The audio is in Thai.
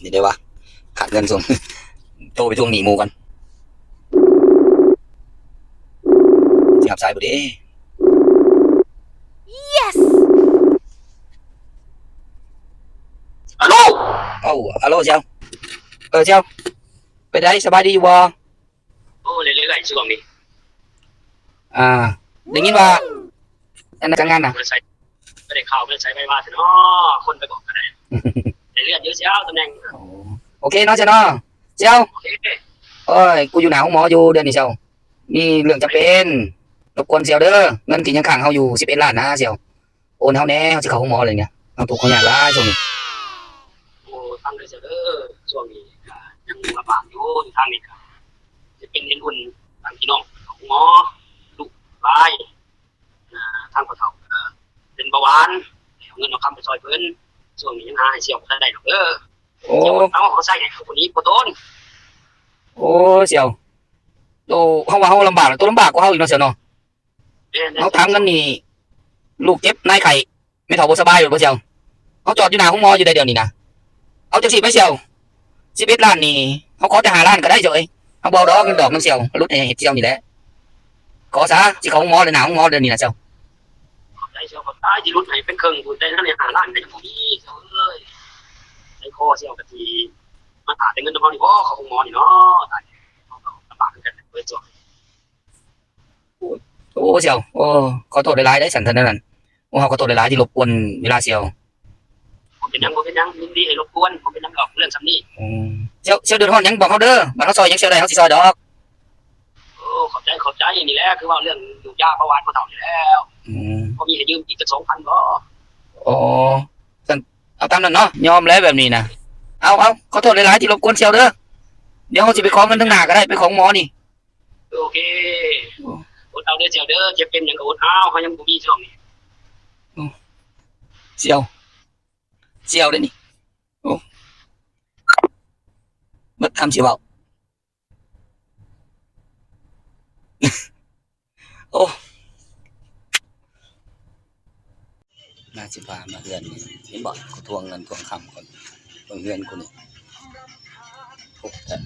เดี๋ยวเดี๋ยววะขาดเงินส่งโทรไปทวงหนี้หมูกันสิครับสายบุดี Yes! ฮัลโหลเอ้าฮัลโหลเจ้าเออเจ้าไปได้สบายดีอยู่บ่โอ้เรื่อยๆช่วงนี้อ่าได้ยินว่าอันนั้นการงานน่ะบริษัทไม่ได้ข่าวบริษัทไม่มาถึงอ๋อคนไปบอกกันได้ เรื่อยๆเยอะเชียวตำแหน่งโอ้โอเคเนาะเจ้าเนาะเจ้าโอเคเอ้ยกูอยู่หนาห้องหมออยู่เดือนนี้เจ้ามีเรื่องจะเป็นรบกวนเสียวเด้อเงินที่ยังค้างเฮาอยู่11ล้านนะเสียวโอนเฮาแน่เฮาสิเข้าห้องหมอเลยเนี่ยเอาถูกเขาอยากหลายช่วงนี้โอ้ตั้งเลยเสียเด้อช่วงนี้ก็ยังลำบากอยู่ทางนี้ก็จะเป็นเอ็นอุ่นทางพี่น้องของหมอลูกหลายอ่าทางพ่อเฒ่าก็เป็นเบาหวานเอาเงินเอาคำไปซอยเพิ่น ช่วงนี้ยังหาให้เสี่ยวบ่ได้ดอกเด้อโอ้เดี๋ยวเอาเขาใส่ให้เขาคนนี้บ่โดนโอ้เสียวโตเฮาว่าเฮาลำบากแล้วตัวลำบากกว่าเฮาอีกเนาะเสียวเนาะแม่นเฮาถามกันนี่ลูกเจ็บนายไข่ไม่เท่าบ่สบายอยู่บ่เสียวเฮาจอดอยู่หน้าห้องหมออยู่ได้เดี๋ยวนี้นะเอาจังซี่ไปเสียว11ล้านนี่เฮาขอแต่5ล้านก็ได้เจ้ยเฮาบ่เอาดอกเงินดอกน้ำเสียวลดให้เสียวนี่แหละขอซะสิเข้าห้องหมอเลยหน้าห้องหมอเดี๋ยวนี้นะเสียวขอบใจเชียวขอบใจที่รุดให้เป็นเครื่องบุญได้นั่นเนี่ยหาล้านได้ของนี้เจ้าเอ้ย ไอ้คอเชียวกะทีมาถาแต่เงินน้ำมันนี่บ่เขาคงหมอนี่เนาะตายเขาก็ลำบากกันเปิดจบโอ้เสียวโอ้ขอโทษหลายๆได้สันทันนั้นโอ้เฮาขอโทษหลายๆที่รบกวนเวลาเสียวผมเป็นยังผมเป็นยังยินดีให้รบกวนผมเป็นยังดอกเรื่องสำนี้อืมเสียวเสียวเดือดร้อนหยังบอกเฮาเด้อบัดเฮาซอยหยังเสียวได้เฮาสิซอยดอกโอ้ขอบใจขอบใจนี่แหละคือว่าเรื่องอยู่ยาประวัติมาเท่านี้แล้วอืมพอมีให้ยืมอีกจะสองพันก็อ๋อสัน เอาตามนั้นเนาะยอมแล้วแบบนี้นะเอาเอาขอโทษหลายๆที่รบกวนเชียวเด้อเดี๋ยวเขาสิไปขอเงินทั้งหน้าก็ได้ไปของหมอนี่โอเคอดเอาเด้อเจียวเด้อเจ็บเป็นอย่างก็อดเอาเขายังบ่มีช่วงนี้เชียวเชียวเลยนี่โอ้เบิดคำสิเว้า โอ้ น่าสิพามาเฮือนนี่เห็นบอกเขาทวงเงินทวงคำคนเบิ่งเฮือนกูนี่พบแต่